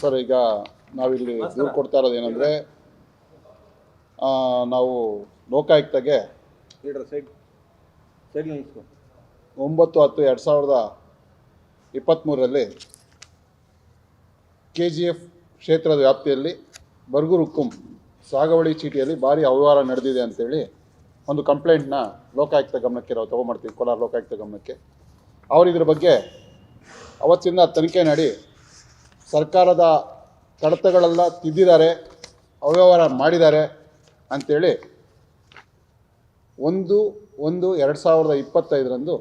Sir ಈಗ ನಾವಿಲ್ಲಿ ದೂರು ಕೊಡ್ತಾ ಇರೋದು ಏನಂದರೆ ನಾವು ಲೋಕಾಯುಕ್ತಗೆ ಒಂಬತ್ತು ಹತ್ತು ಎರಡು ಸಾವಿರದ ಇಪ್ಪತ್ತ್ಮೂರರಲ್ಲಿ ಕೆ ಜಿ ಎಫ್ ಕ್ಷೇತ್ರದ ವ್ಯಾಪ್ತಿಯಲ್ಲಿ ಬರ್ಗೂರು ಹುಕ್ಕುಂ ಸಾಗವಳಿ ಚೀಟಿಯಲ್ಲಿ ಭಾರಿ ಅವ್ಯವಹಾರ ನಡೆದಿದೆ ಅಂತೇಳಿ ಒಂದು ಕಂಪ್ಲೇಂಟ್ನ ಲೋಕಾಯುಕ್ತ ಗಮನಕ್ಕೆ ನಾವು ತೊಗೊಂಬರ್ತೀವಿ ಕೋಲಾರ ಲೋಕಾಯುಕ್ತ ಗಮನಕ್ಕೆ. ಅವರಿದ್ರ ಇದ್ರ ಬಗ್ಗೆ ಅವತ್ತಿಂದ ತನಿಖೆ ನಡಿ ಸರ್ಕಾರದ ಕಡತಗಳೆಲ್ಲ ತಿದ್ದಿದ್ದಾರೆ, ಅವ್ಯವಹಾರ ಮಾಡಿದ್ದಾರೆ ಅಂಥೇಳಿ ಒಂದು ಒಂದು, ಎರಡು ಸಾವಿರದ ಇಪ್ಪತ್ತೈದರಂದು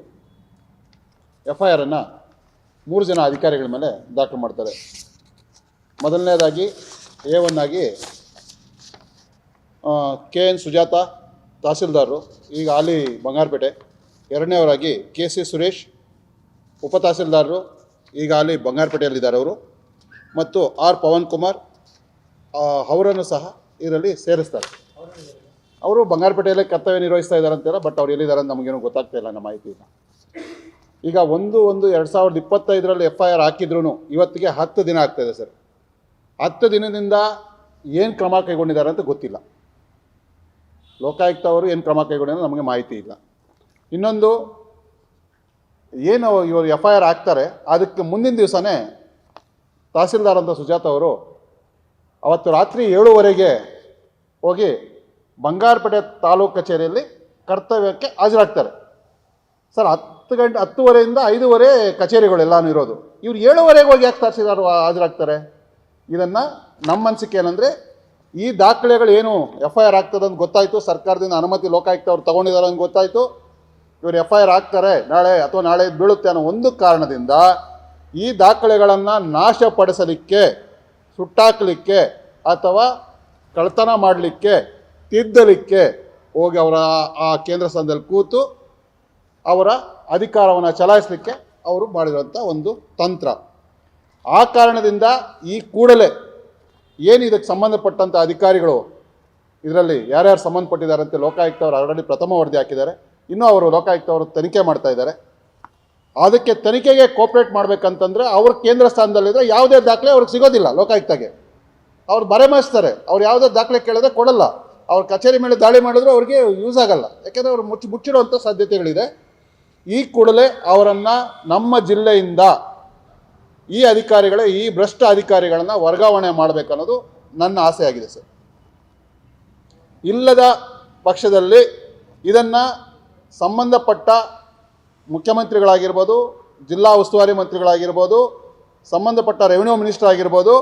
ಎಫ್ ಐ ಆರನ್ನು ಮೂರು ಜನ ಅಧಿಕಾರಿಗಳ ಮೇಲೆ ದಾಖಲು ಮಾಡ್ತಾರೆ. ಮೊದಲನೇದಾಗಿ, ಎ ಒನ್ ಆಗಿ ಕೆ ಎನ್ ಸುಜಾತ ತಹಸೀಲ್ದಾರರು, ಈಗ ಹಾಲಿ ಬಂಗಾರಪೇಟೆ. ಎರಡನೇವರಾಗಿ ಕೆ ಸಿ ಸುರೇಶ್ ಉಪ ತಹಸೀಲ್ದಾರರು, ಈಗ ಅಲ್ಲಿ ಬಂಗಾರಪೇಟೆಯಲ್ಲಿದ್ದಾರೆ ಅವರು. ಮತ್ತು ಆರ್ ಪವನ್ ಕುಮಾರ್ ಅವರನ್ನು ಸಹ ಇದರಲ್ಲಿ ಸೇರಿಸ್ತಾರೆ. ಅವರು ಬಂಗಾರಪೇಟೆಯಲ್ಲೇ ಕರ್ತವ್ಯ ನಿರ್ವಹಿಸ್ತಾ ಇದ್ದಾರೆ ಅಂತೀರ, ಬಟ್ ಅವ್ರು ಎಲ್ಲಿದ್ದಾರೆ ಅಂತ ನಮಗೇನು ಗೊತ್ತಾಗ್ತಾ ಇಲ್ಲ, ನಮ್ಮ ಮಾಹಿತಿ ಇಲ್ಲ. ಈಗ ಒಂದು ಒಂದು ಎರಡು ಸಾವಿರದ ಇಪ್ಪತ್ತೈದರಲ್ಲಿ ಎಫ್ ಐ ಆರ್ ಹಾಕಿದ್ರು ಇವತ್ತಿಗೆ ಹತ್ತು ದಿನ ಆಗ್ತಾಯಿದೆ ಸರ್. ಹತ್ತು ದಿನದಿಂದ ಏನು ಕ್ರಮ ಕೈಗೊಂಡಿದ್ದಾರೆ ಅಂತ ಗೊತ್ತಿಲ್ಲ. ಲೋಕಾಯುಕ್ತ ಅವರು ಏನು ಕ್ರಮ ಕೈಗೊಂಡಿದ್ದಾರೆ ನಮಗೆ ಮಾಹಿತಿ ಇಲ್ಲ. ಇನ್ನೊಂದು, ಏನು ಇವರು ಎಫ್ ಐ ಆರ್ ಹಾಕ್ತಾರೆ, ಅದಕ್ಕೆ ಮುಂದಿನ ದಿವಸನೇ ತಹಸೀಲ್ದಾರ್ ಅಂತ ಸುಜಾತ ಅವರು ಅವತ್ತು ರಾತ್ರಿ ಏಳುವರೆಗೆ ಹೋಗಿ ಬಂಗಾರಪೇಟೆ ತಾಲೂಕು ಕಚೇರಿಯಲ್ಲಿ ಕರ್ತವ್ಯಕ್ಕೆ ಹಾಜರಾಗ್ತಾರೆ. ಸರ್, ಹತ್ತು ಗಂಟೆ, ಹತ್ತುವರೆಯಿಂದ ಐದೂವರೆ ಕಚೇರಿಗಳೆಲ್ಲಾನು ಇರೋದು. ಇವ್ರು ಏಳುವರೆಗೆ ಹೋಗಿ ಯಾಕೆ ತಹಸೀಲ್ದಾರ್ ಹಾಜರಾಗ್ತಾರೆ? ಇದನ್ನು ನಮ್ಮ ಅನಿಸಿಕೆ ಏನಂದರೆ, ಈ ದಾಖಲೆಗಳು ಏನು ಎಫ್ ಐ ಆರ್ ಆಗ್ತದೆ ಅಂತ ಗೊತ್ತಾಯಿತು. ಸರ್ಕಾರದಿಂದ ಅನುಮತಿ ಲೋಕಾಯುಕ್ತ ಅವ್ರು ತೊಗೊಂಡಿದ್ದಾರೆ ಅಂತ ಗೊತ್ತಾಯಿತು. ಇವರು ಎಫ್ ಐ ಆರ್ ಹಾಕ್ತಾರೆ ನಾಳೆ ಅಥವಾ ನಾಳೆ ಬೀಳುತ್ತೆ ಅನ್ನೋ ಒಂದು ಕಾರಣದಿಂದ ಈ ದಾಖಲೆಗಳನ್ನು ನಾಶಪಡಿಸಲಿಕ್ಕೆ, ಸುಟ್ಟಾಕಲಿಕ್ಕೆ ಅಥವಾ ಕಳ್ತನ ಮಾಡಲಿಕ್ಕೆ, ತಿದ್ದಲಿಕ್ಕೆ ಹೋಗಿ ಅವರ ಆ ಕೇಂದ್ರ ಸ್ಥಾನದಲ್ಲಿ ಕೂತು ಅವರ ಅಧಿಕಾರವನ್ನು ಚಲಾಯಿಸಲಿಕ್ಕೆ ಅವರು ಮಾಡಿರುವಂಥ ಒಂದು ತಂತ್ರ. ಆ ಕಾರಣದಿಂದ ಈ ಕೂಡಲೇ ಏನು ಇದಕ್ಕೆ ಸಂಬಂಧಪಟ್ಟಂಥ ಅಧಿಕಾರಿಗಳು ಇದರಲ್ಲಿ ಯಾರ್ಯಾರು ಸಂಬಂಧಪಟ್ಟಿದ್ದಾರೆ ಅಂತ ಲೋಕಾಯುಕ್ತ ಅವರು ಆಲ್ರೆಡಿ ಪ್ರಥಮ ವರದಿ ಹಾಕಿದ್ದಾರೆ. ಇನ್ನೂ ಅವರು ಲೋಕಾಯುಕ್ತ ಅವರು ತನಿಖೆ ಮಾಡ್ತಾ ಇದ್ದಾರೆ. ಅದಕ್ಕೆ ತನಿಖೆಗೆ ಕೋಪ್ರೇಟ್ ಮಾಡಬೇಕಂತಂದ್ರೆ ಅವ್ರ ಕೇಂದ್ರ ಸ್ಥಾನದಲ್ಲಿದ್ದರೆ ಯಾವುದೇ ದಾಖಲೆ ಅವ್ರಿಗೆ ಸಿಗೋದಿಲ್ಲ ಲೋಕಾಯುಕ್ತಗೆ. ಅವ್ರು ಬರೆಮಾಯಿಸ್ತಾರೆ ಅವ್ರು ಯಾವುದೇ ದಾಖಲೆ ಕೇಳಿದ್ರೆ ಕೊಡಲ್ಲ. ಅವ್ರ ಕಚೇರಿ ಮೇಲೆ ದಾಳಿ ಮಾಡಿದ್ರು ಅವ್ರಿಗೆ ಯೂಸ್ ಆಗಲ್ಲ. ಯಾಕೆಂದರೆ ಅವ್ರು ಮುಚ್ಚಿ ಮುಚ್ಚಿಡುವಂಥ ಸಾಧ್ಯತೆಗಳಿದೆ. ಈ ಕೂಡಲೇ ಅವರನ್ನು ನಮ್ಮ ಜಿಲ್ಲೆಯಿಂದ ಈ ಅಧಿಕಾರಿಗಳೇ, ಈ ಭ್ರಷ್ಟ ಅಧಿಕಾರಿಗಳನ್ನು ವರ್ಗಾವಣೆ ಮಾಡಬೇಕನ್ನೋದು ನನ್ನ ಆಸೆಯಾಗಿದೆ ಸರ್. ಇಲ್ಲದ ಪಕ್ಷದಲ್ಲಿ ಇದನ್ನು ಸಂಬಂಧಪಟ್ಟ ಮುಖ್ಯಮಂತ್ರಿಗಳಾಗಿರ್ಬೋದು, ಜಿಲ್ಲಾ ಉಸ್ತುವಾರಿ ಮಂತ್ರಿಗಳಾಗಿರ್ಬೋದು, ಸಂಬಂಧಪಟ್ಟ ರೆವಿನ್ಯೂ ಮಿನಿಸ್ಟರ್ ಆಗಿರ್ಬೋದು,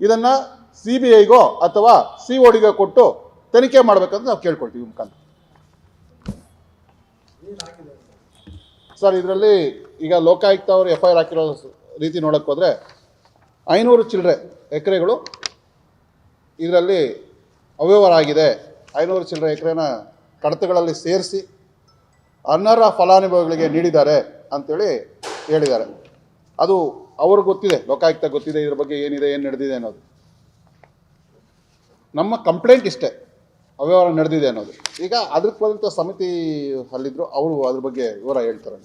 ಇದನ್ನು ಸಿ ಬಿ ಐಗೋ ಅಥವಾ ಸಿ ಡಿಗೋ ಕೊಟ್ಟು ತನಿಖೆ ಮಾಡಬೇಕಂತ ನಾವು ಕೇಳ್ಕೊಳ್ತೀವಿ ಮುಖಾಂತರ. ಸರ್, ಇದರಲ್ಲಿ ಈಗ ಲೋಕಾಯುಕ್ತ ಅವರು ಎಫ್ ಐ ಆರ್ ಹಾಕಿರೋ ರೀತಿ ನೋಡೋಕ್ಕೆ ಹೋದರೆ ಐನೂರು ಚಿಲ್ಲರೆ ಎಕರೆಗಳು ಇದರಲ್ಲಿ ಅವ್ಯವಹಾರ ಆಗಿದೆ. ಐನೂರು ಚಿಲ್ಲರೆ ಎಕರೆನ ಕಡತಗಳಲ್ಲಿ ಸೇರಿಸಿ ಅನರ್ಹ ಫಲಾನುಭವಿಗಳಿಗೆ ನೀಡಿದ್ದಾರೆ ಅಂತೇಳಿ ಹೇಳಿದ್ದಾರೆ. ಅದು ಅವ್ರಿಗೆ ಗೊತ್ತಿದೆ, ಲೋಕಾಯುಕ್ತ ಗೊತ್ತಿದೆ, ಇದ್ರ ಬಗ್ಗೆ ಏನಿದೆ, ಏನು ನಡೆದಿದೆ ಅನ್ನೋದು. ನಮ್ಮ ಕಂಪ್ಲೇಂಟ್ ಇಷ್ಟೇ, ಅವ್ಯವಹಾರ ನಡೆದಿದೆ ಅನ್ನೋದು. ಈಗ ಅದಕ್ಕೆ ಬಂದಂಥ ಸಮಿತಿ ಅಲ್ಲಿದ್ದರು ಅವರು ಅದ್ರ ಬಗ್ಗೆ ವಿವರ ಹೇಳ್ತಾರೆ